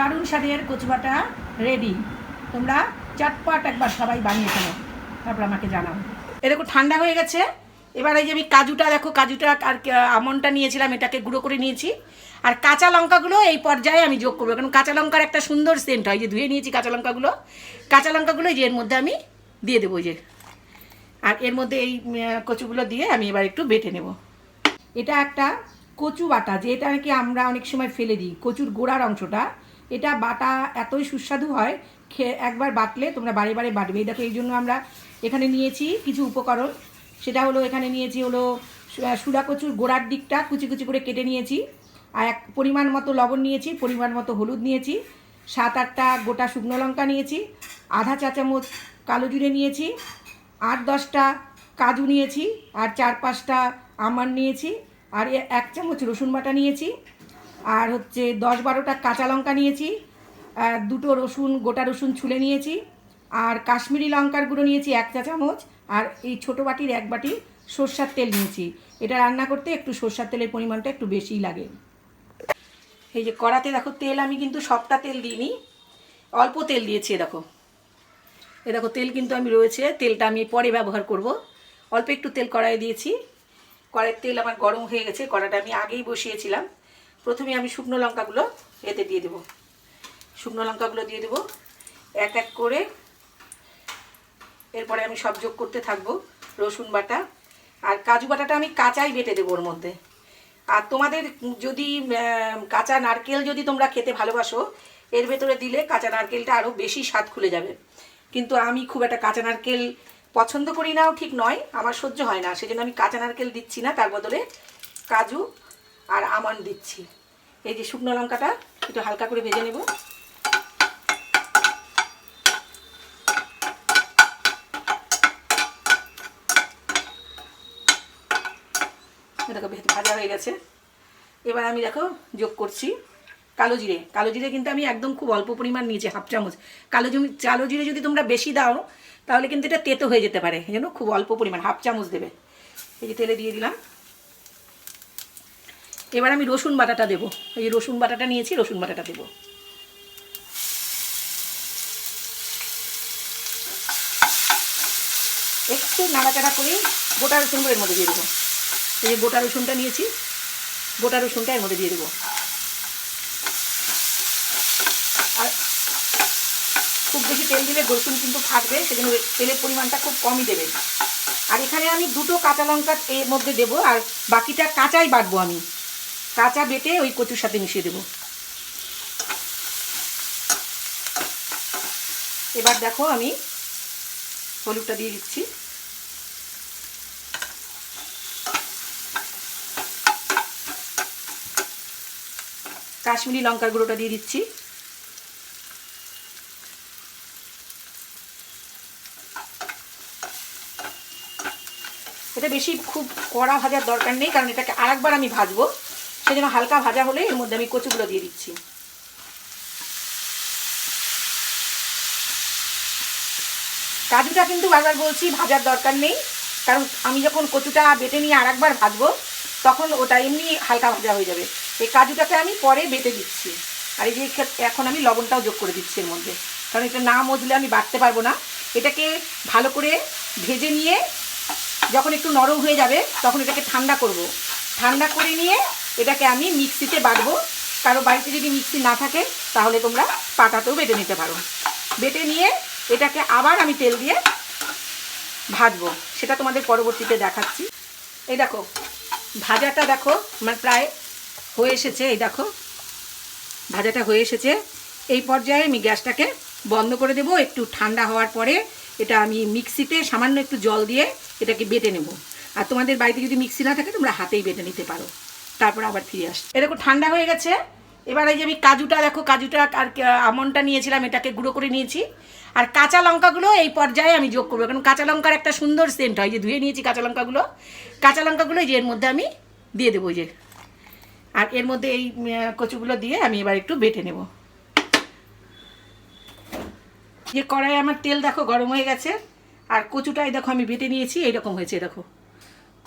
দারুণ স্বাদের কচুবাটা রেডি তোমরা চটপট একবার সবাই বানিয়ে ফেলো, তারপর আমাকে জানাও। এ দেখো, ঠান্ডা হয়ে গেছে। এবার এই যে আমি কাজুটা, দেখো, কাজুটা আর আমনটা নিয়েছিলাম, এটাকে গুঁড়ো করে নিয়েছি। আর কাঁচা লঙ্কাগুলো এই পর্যায়ে আমি যোগ করব, কারণ কাঁচা লঙ্কার একটা সুন্দর সেন্ট হয়। যে ধুয়ে নিয়েছি কাঁচা লঙ্কাগুলো কাঁচা লঙ্কাগুলো যে এর মধ্যে আমি দিয়ে দেবো যে। আর এর মধ্যে এই কচুগুলো দিয়ে আমি এবার একটু বেটে নেব। এটা একটা কচু বাটা যেটা নাকি আমরা অনেক সময় ফেলে দিই, কচুর গোড়ার অংশটা। এটা বাটা এতই সুস্বাদু হয় একবার বাটলে তোমরা বারে বারে বাটবে। এই দেখো, এই জন্য আমরা এখানে নিয়েছি কিছু উপকরণ। সেটা হলো, এখানে নিয়েছি হলো সুরা কচুর গোড়ার দিকটা কুচি কুচি করে কেটে নিয়েছি। আর এক পরিমাণ মতো লবণ নিয়েছি, পরিমাণ মতো হলুদ নিয়েছি। সাত আটটা গোটা শুকনো লঙ্কা নিয়েছি। আধা চা চামচ কালো জিরে নিয়েছি। আট দশটা কাজু নিয়েছি। আর চার পাঁচটা আমার নিয়েছি। আর এক চামচ রসুন বাটা নিয়েছি। আর হচ্ছে দশ বারোটা কাঁচা লঙ্কা নিয়েছি দুটো রসুন, গোটা রসুন ছুলে নিয়েছি, আর কাশ্মীরি লঙ্কার গুঁড়ো নিয়েছি এক চা চামচ, আর এই ছোটো বাটির এক বাটি সর্ষার তেল নিয়েছি। এটা রান্না করতে একটু সর্ষার তেলের পরিমাণটা একটু বেশিই লাগে। এই যে কড়াতে দেখো, তেল আমি কিন্তু সবটা তেল দিইনি, অল্প তেল দিয়েছি দেখো। এ দেখো, তেল কিন্তু আমি রয়েছে, তেলটা আমি পরে ব্যবহার করব। অল্প একটু তেল কড়াই দিয়েছি। কড়াইয়ের তেল আমার গরম হয়ে গেছে, কড়াটা আমি আগেই বসিয়েছিলাম। প্রথমে আমি শুকনো লঙ্কাগুলো এতে দিয়ে দেবো। শুকনো লঙ্কাগুলো দিয়ে দেবো। এক এক করে এরপরে আমি সব যোগ করতে থাকব রসুন বাটা। আর কাজু বাটাটা আমি কাঁচাই বেটে দেবো ওর মধ্যে। আর তোমাদের যদি কাঁচা নারকেল যদি তোমরা খেতে ভালোবাসো, এর ভেতরে দিলে কাঁচা নারকেলটা আরও বেশি স্বাদ খুলে যাবে। কিন্তু আমি খুব একটা কাঁচা নারকেল পছন্দ করি নাও ঠিক নয়, আমার সহ্য হয় না। সেজন্য আমি কাঁচা নারকেল দিচ্ছি না, তার বদলে কাজু আর আমন্ড দিচ্ছি। এই যে শুকনো লঙ্কাটা একটু হালকা করে ভেজে নেব। দেখো ভেজে- হয়ে গেছে। এবার আমি দেখো যোগ করছি কালো জিরে। কালো জিরে কিন্তু আমি একদম খুব অল্প পরিমাণ নিয়েছি, হাফ চামচ। কালো জমি কালো জিরে যদি তোমরা বেশি দাও, তাহলে কিন্তু এটা তেতো হয়ে যেতে পারে। এই খুব অল্প পরিমাণ, হাফ চামচ দেবে। এই যে তেলে দিয়ে দিলাম। এবার আমি রসুন বাটাটা দেবো। এই রসুন বাটাটা নিয়েছি, রসুন বাটাটা দেবো। একটু নাড়াচাড়া করে গোটা রসুনগুলো এর মধ্যে দিয়ে দেবো। এই যে গোটা রসুনটা নিয়েছি, গোটা রসুনটা এর মধ্যে দিয়ে দেবো। আর খুব বেশি তেল দিলে রসুন কিন্তু ফাটবে, সেজন্য তেলের পরিমাণটা খুব কমই দেবেন আর এখানে আমি দুটো কাঁচা লঙ্কা এর মধ্যে দেবো, আর বাকিটা কাঁচাই বাটবো আমি। কাঁচা বেটে ওই কচুর সাথে মিশিয়ে দেবো। এবার দেখো আমি হলুদটা দিয়ে দিচ্ছি। কাশ্মীরি লঙ্কার গুঁড়োটা দিয়ে দিচ্ছি। এটা বেশি খুব কড়া ভাজার দরকার নেই, কারণ এটাকে আরেকবার আমি ভাজবো। সেজন্য হালকা ভাজা হলে এর মধ্যে আমি কচুগুলো দিয়ে দিচ্ছি। কাজুটা কিন্তু বারবার বলছি, ভাজার দরকার নেই। কারণ আমি যখন কচুটা বেটে নিয়ে আর একবার ভাজবো, তখন ওটা এমনি হালকা ভাজা হয়ে যাবে। এই কাজুটাকে আমি পরে বেটে দিচ্ছি। আর এই যে এখ- এখন আমি লবণটাও যোগ করে দিচ্ছি এর মধ্যে। কারণ এটা না মজলে আমি বাটতে পারব না। এটাকে ভালো করে ভেজে নিয়ে যখন একটু নরম হয়ে যাবে, তখন এটাকে ঠান্ডা করব। ঠান্ডা করে নিয়ে এটাকে আমি মিক্সিতে বাটবো। কারও বাড়িতে যদি মিক্সি না থাকে, তাহলে তোমরা পাটাতেও বেটে নিতে পারো। বেটে নিয়ে এটাকে আবার আমি তেল দিয়ে ভাজবো। সেটা তোমাদের পরবর্তীতে দেখাচ্ছি। এই দেখো, ভাজাটা দেখো, আমার প্রায় হয়ে এসেছে। এই দেখো, ভাজাটা হয়ে এসেছে। এই পর্যায়ে আমি গ্যাসটাকে বন্ধ করে দেবো। একটু ঠান্ডা হওয়ার পরে এটা আমি মিক্সিতে সামান্য একটু জল দিয়ে এটাকে বেটে নেব। আর তোমাদের বাড়িতে যদি মিক্সি না থাকে, তোমরা হাতেই বেটে নিতে পারো। তারপর আবার ফিরে আস এ দেখো ঠান্ডা হয়ে গেছে। এবার এই যে আমি কাজুটা, দেখো কাজুটা আর আমনটা নিয়েছিলাম, এটাকে গুঁড়ো করে নিয়েছি। আর কাঁচা লঙ্কাগুলো এই পর্যায়ে আমি যোগ করব। কারণ কাঁচা লঙ্কার একটা সুন্দর সেন্ট হয়। যে ধুয়ে নিয়েছি কাঁচা লঙ্কাগুলো। কাঁচা লঙ্কাগুলো যে এর মধ্যে আমি দিয়ে দেবো যে। আর এর মধ্যে এই কচুগুলো দিয়ে আমি এবার একটু বেটে নেব। যে কড়াই আমার তেল, দেখো গরম হয়ে গেছে। আর কচুটাই, দেখো আমি বেটে নিয়েছি। এইরকম হয়েছে, দেখো।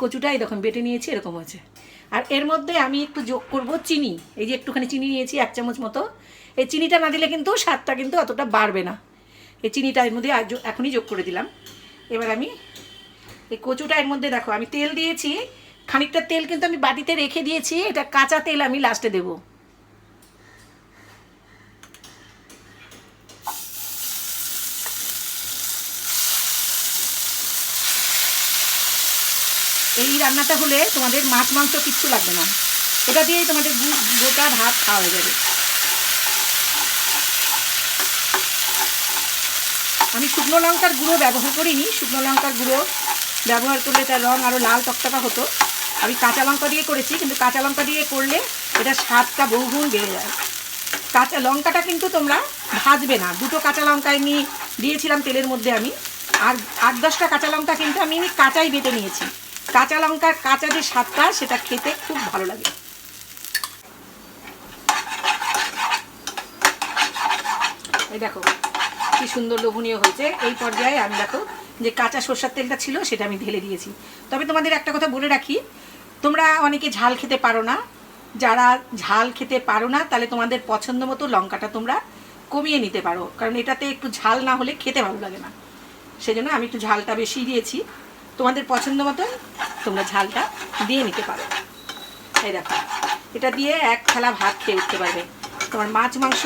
কচুটাই দেখুন, বেটে নিয়েছি, এরকম হয়েছে। আর এর মধ্যে আমি একটু যোগ করব চিনি। এই যে একটুখানি চিনি নিয়েছি, এক চামচ মতো। এই চিনিটা না দিলে কিন্তু স্বাদটা কিন্তু অতটা বাড়বে না। এই চিনিটা এর মধ্যে এখনই যোগ করে দিলাম। এবার আমি এই কচুটা এর মধ্যে দেখো, আমি তেল দিয়েছি। খানিকটা তেল কিন্তু আমি বাটিতে রেখে দিয়েছি, এটা কাঁচা তেল আমি লাস্টে দেবো। এই রান্নাটা হলে তোমাদের মাছ, মাংস কিচ্ছু লাগবে না। এটা দিয়েই তোমাদের গোটা ভাত খাওয়া হয়ে যাবে। আমি শুকনো লঙ্কার গুঁড়ো ব্যবহার করিনি। শুকনো লঙ্কার গুঁড়ো ব্যবহার করলে তার রং আরও লাল টকটকা হতো। আমি কাঁচা লঙ্কা দিয়ে করেছি, কিন্তু কাঁচা লঙ্কা দিয়ে করলে এটা স্বাদটা বহুগুণ বেড়ে যায়। কাঁচা লঙ্কাটা কিন্তু তোমরা ভাজবে না। দুটো কাঁচা লঙ্কা এমনি দিয়েছিলাম তেলের মধ্যে আমি। আর আট দশটা কাঁচা লঙ্কা কিন্তু আমি কাঁচাই বেটে নিয়েছি। কাঁচা লঙ্কার কাঁচা যে স্বাদটা, সেটা খেতে খুব ভালো লাগে। এই দেখো, কি সুন্দর লোভনীয় হয়েছে। এই পর্যায়ে আমি দেখো, যে কাঁচা সর্ষার তেলটা ছিল, সেটা আমি ঢেলে দিয়েছি। তবে তোমাদের একটা কথা বলে রাখি, তোমরা অনেকে ঝাল খেতে পারো না। যারা ঝাল খেতে পারো না, তাহলে তোমাদের পছন্দ মতো লঙ্কাটা তোমরা কমিয়ে নিতে পারো। কারণ এটাতে একটু ঝাল না হলে খেতে ভালো লাগে না। সেজন্য আমি একটু ঝালটা বেশি দিয়েছি। তোমাদের পছন্দ মতন তোমরা ঝালটা দিয়ে নিতে পারো। এই দেখো, এটা দিয়ে এক থালা ভাত খেয়ে উঠতে পারবে। তোমার মাছ মাংস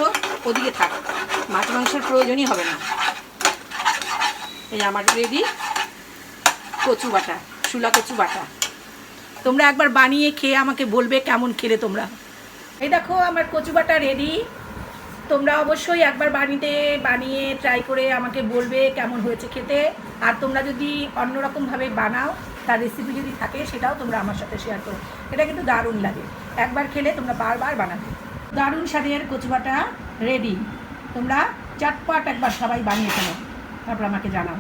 ওদিকে থাক, মাছ মাংসের প্রয়োজনই হবে না। এই আমার রেডি কচু বাটা শুলা কচু বাটা। তোমরা একবার বানিয়ে খেয়ে আমাকে বলবে কেমন খেলে তোমরা। এই দেখো, আমার কচু বাটা রেডি তোমরা অবশ্যই একবার বাড়িতে বানিয়ে ট্রাই করে আমাকে বলবে কেমন হয়েছে খেতে। আর তোমরা যদি অন্যরকমভাবে বানাও, তার রেসিপি যদি থাকে, সেটাও তোমরা আমার সাথে শেয়ার করো। এটা কিন্তু দারুণ লাগে। একবার খেলে তোমরা বারবার বানাবে। দারুণ স্বাদের কচুবাটা রেডি তোমরা চাটপাট একবার সবাই বানিয়ে ফেলো। তারপর আমাকে জানাও।